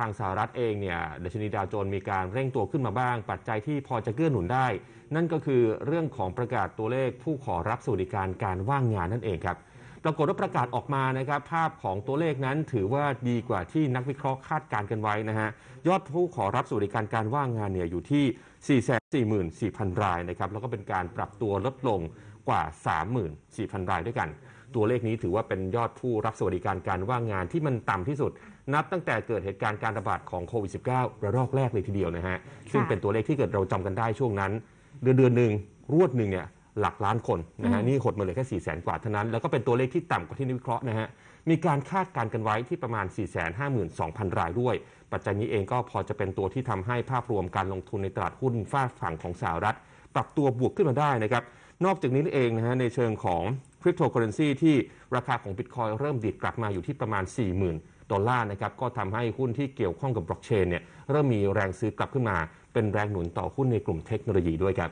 ทางสหรัฐเองเนี่ยดัชนีดาวโจนส์มีการเร่งตัวขึ้นมาบ้าง ปัจจัยที่พอจะเกื้อหนุนได้ นั่นก็คือเรื่องของประกาศตัวเลขผู้ขอรับสวัสดิการการว่างงานนั่นเองครับปรากฏว่าประกาศออกมานะครับภาพของตัวเลขนั้นถือว่าดีกว่าที่นักวิเคราะห์คาดการณ์กันไว้นะฮะยอดผู้ขอรับสวัสดิการการว่างงานเนี่ยอยู่ที่ 444,000 รายนะครับแล้วก็เป็นการปรับตัวลดลงกว่า 34,000 รายด้วยกัน ตัวเลขนี้ถือว่าเป็นยอดผู้รับสวัสดิการการว่างงานที่มันต่ำที่สุด นับตั้งแต่เกิดเหตุการณ์การระบาดของโควิด -19 ระลอกแรกเลยทีเดียวนะฮะซึ่งเป็นตัวเลขที่เกิดเราจำกันได้ช่วงนั้น เดือนเดือนหนึ่งรวดหนึ่งเนี่ยหลักล้านคนนะฮะอืมนี่หดมาเหลยแค่4ี่แสนกว่าเท่านั้น แล้วก็เป็นตัวเลขที่ต่ำกว่าที่นักวิเคราะห์นะฮะมีการคาดการณ์กันไว้ที่ประมาณ 4 5 2 0 0 0 รายด้วย ปัจจัยนี้เองก็พอจะเป็นตัวที่ทำให้ภาพรวมการลงทุนในตลาดหุ้นฝากฝั่งของสหรัฐ ปรับตัวบวกขึ้นมาได้นะครับนอกจากนี้เองนะฮะในเชิงของ คริปโตเคอเรนซีที่ราคาของบิตคอยเริ่มดีดกลับมาอยู่ที่ประมาณ 40,000 ดอลลาร์นะครับ ก็ทำให้หุ้นที่เกี่ยวข้องกับบล็อกเชนเนี่ยเริ่มมีแรงซื้อกลับขึ้นมา เป็นแรงหนุนต่อหุ้นในกลุ่มเทคโนโลยีด้วยครับ